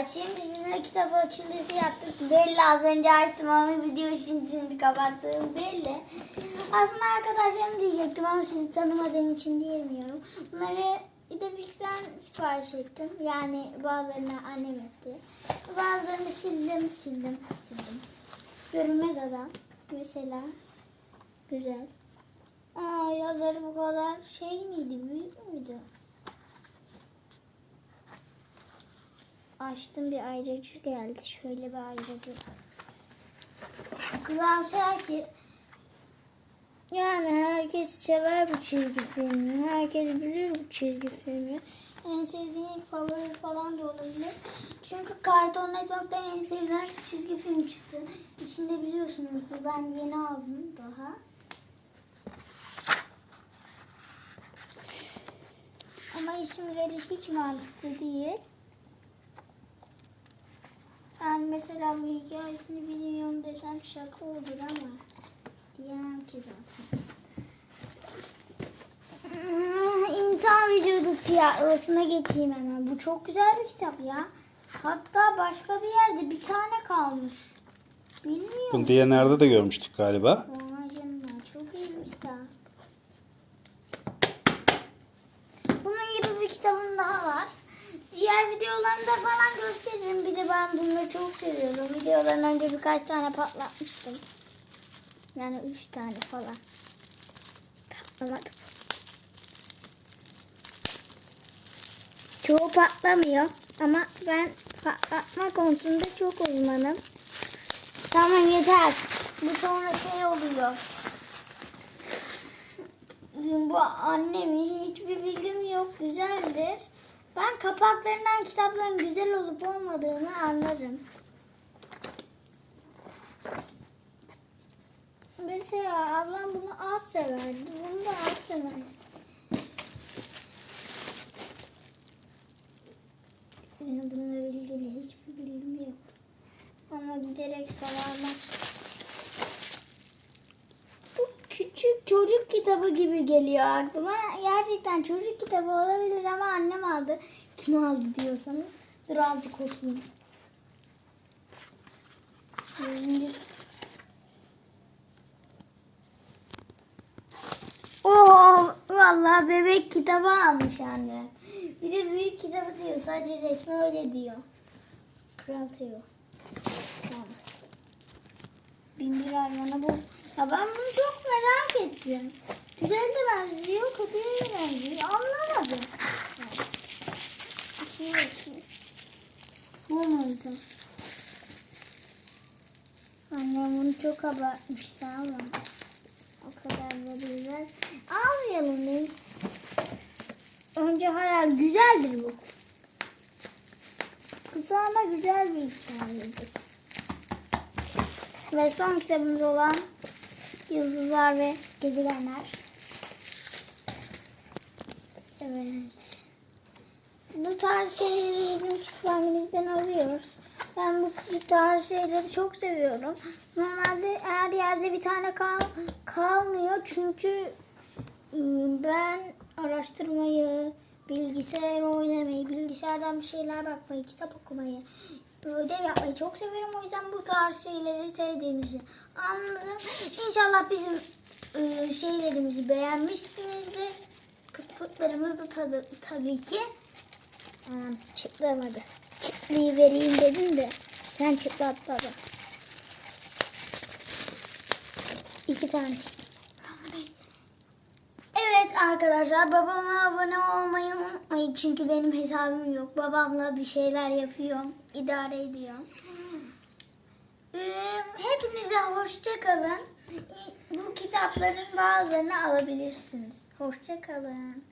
arkadaşlar şimdi sizinle kitap açılışı yaptık. Belli az önce açtım ama video için şimdi kapattığım belli. Aslında arkadaşlarım diyecektim ama sizi tanımadığım için diyemiyorum. Bunları bir de Bix'ten sipariş ettim. Yani bazılarını annem etti. Bazılarını sildim, sildim, sildim. Görünmez adam mesela. Güzel. Aa yazları bu kadar şey miydi, büyük müydü? Açtım bir ayrıcı geldi. Şöyle bir ayrıcı. Kral Şakir. Yani herkes sever bu çizgi filmi. Herkes bilir bu çizgi filmi. En sevdiğim favori falan da olabilir. Çünkü Cartoon Network'ta en sevilen çizgi film çıktı. İçinde biliyorsunuzdur ben yeni aldım daha. Ama isimleri hiç mantıklı değil. Mesela bu hikayesini bilmiyorum desem şaka olur ama diyemem ki zaten. İnsan vücudu tiyatrosuna geçeyim hemen. Bu çok güzel bir kitap ya. Hatta başka bir yerde bir tane kalmış. Bilmiyorum. Bunu diye nerede de görmüştük galiba. Vay canına çok iyi bir kitap. Bunun gibi bir kitabım daha var. Diğer videolarımda falan gösteririm. Bir de ben bunları çok seviyorum. Videodan önce birkaç tane patlatmıştım. Yani üç tane falan. Patlamadı. Çoğu patlamıyor. Ama ben patlatma konusunda çok uzmanım. Tamam yeter. Bu sonra şey oluyor. Bu annemin hiçbir bilgim yok. Güzeldir. Ben kapaklarından kitapların güzel olup olmadığını anlarım. Mesela ablam bunu az severdi. Bunu da az severdi. Bununla ilgili hiçbir bilgim yok. Ama giderek salarlar. Bu küçük çocuk kitabı gibi geliyor aklıma. Gerçekten çocuk kitabı olabilir ama annem aldı. Kim aldı diyorsanız. Dur azıcık okuyayım. Oo, vallahi bebek kitabı almış anne. Bir de büyük kitabı diyor. Sadece resmi öyle diyor. Kral Trio. Tamam. Bin bir hayvanı bu. Ya ben bunu çok merak ettim. Güzel de benziyor, kötüye de benziyor. Anlamadım. Şimdi bakayım. Bu muydu? Annem bunu çok abartmıştı ama o kadar da güzel. Almayalım değil. Önce hayal güzeldir bu. Kısa ama güzel bir hikayedir. Ve son kitabımız olan Yıldızlar ve Gezegenler. Evet. Bu tarz şeyleri bizim kütüphanemizden alıyoruz. Ben bu tarz şeyleri çok seviyorum. Normalde her yerde bir tane kal kalmıyor çünkü ıı, ben araştırmayı, bilgisayar oynamayı, bilgisayardan bir şeyler bakmayı, kitap okumayı, ödev yapmayı çok seviyorum. O yüzden bu tarz şeyleri sevdiğimizi anladım. İnşallah bizim ıı, şeylerimizi beğenmişsinizdir. Pıt pıtlarımız da tadı, tabii ki. Anam çıtlamadı. Çıtlıyı vereyim dedim de sen çıtlat baba. İki tane çıtlat. Arkadaşlar babama abone olmayı unutmayın çünkü benim hesabım yok. Babamla bir şeyler yapıyorum, idare ediyorum. Ee, hepinize hoşça kalın. Bu kitapların bazılarını alabilirsiniz. Hoşça kalın.